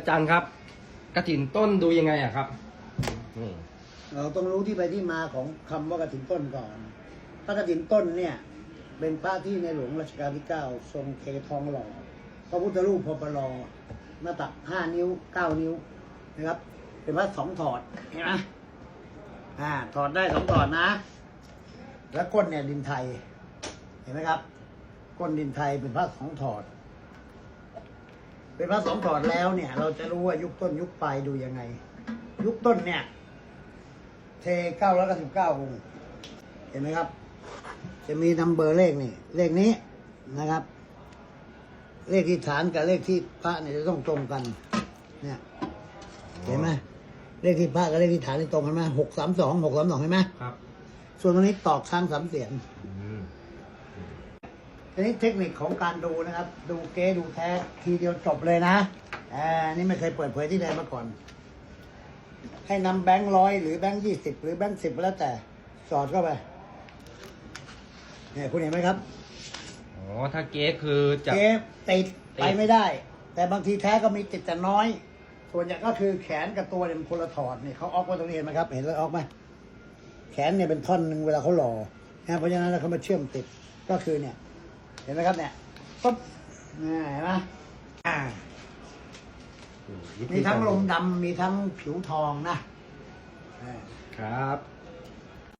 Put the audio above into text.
อาจารย์ครับ กระถินต้นดูยังไงอะครับนี่เราต้องรู้ที่ไปที่มาของคำว่ากฐินต้นก่อน พระกฐินต้นเนี่ย เป็นพระที่ในหลวงรัชกาลที่เก้าทรงเททองหล่อพระพุทธรูปพปลอหน้าตักห้านิ้วเก้านิ้วนะครับ เป็นพระสองถอดเห็นไหมอ่าถอดได้สองถอดนะ แล้วก้นเนี่ยดินไทย เห็นไหมครับ ก้นดินไทยเป็นพระสองถอด เป็นพระสองถอดแล้วเนี่ย เราจะรู้ว่ายุคต้นยุคปลายดูยังไง ยุคต้นเนี่ยเทเก้าร้อยเก้าสิบเก้าองค์ เห็นไหมครับ จะมีนัมเบอร์เลขนี่ เลขนี้นะครับ เลขที่ฐานกับเลขที่พระเนี่ยจะต้องตรงกัน เนี่ย เห็นไหมเลขที่พระกับเลขที่ฐานนี่ตรงกันไหมหกสามสองหกสามสองเห็นไหมครับ ส่วนตรงนี้ตอกช้างสามเสียน อืมทีนี้เทคนิคของการดูนะครับ ดูเก๊ดูแท้ทีเดียวจบเลยนะอ่านี่ไม่เคยเปิดเผยที่ใดมาก่อน ให้นำแบงค์ร้อยหรือแบงค์ยี่สิบหรือแบงค์สิบแล้วแต่สอดเข้าไปเนี่ยคุณเห็นไหมครับอ๋อถ้าเก๊คือจะเก๊ติดติดไปไม่ได้ แต่บางทีแท้ก็มีติดแต่น้อย ส่วนใหญ่ก็คือแขนกับตัวเนี่ยมันคนละถอดเนี่ยเขาออกมาตรงนี้เห็นไหมครับ เห็นแล้วออกไหมแขนเนี่ยเป็นท่อนหนึ่งเวลาเขาหล่อนะเพราะฉะนั้นเขามาเชื่อมติดก็คือเนี่ย เห็นไหมครับเนี่ยปุ๊บอ่าเห็นไหมอ่าวิธีมีทั้งการลมดำมีทั้งผิวทองนะอ่าครับ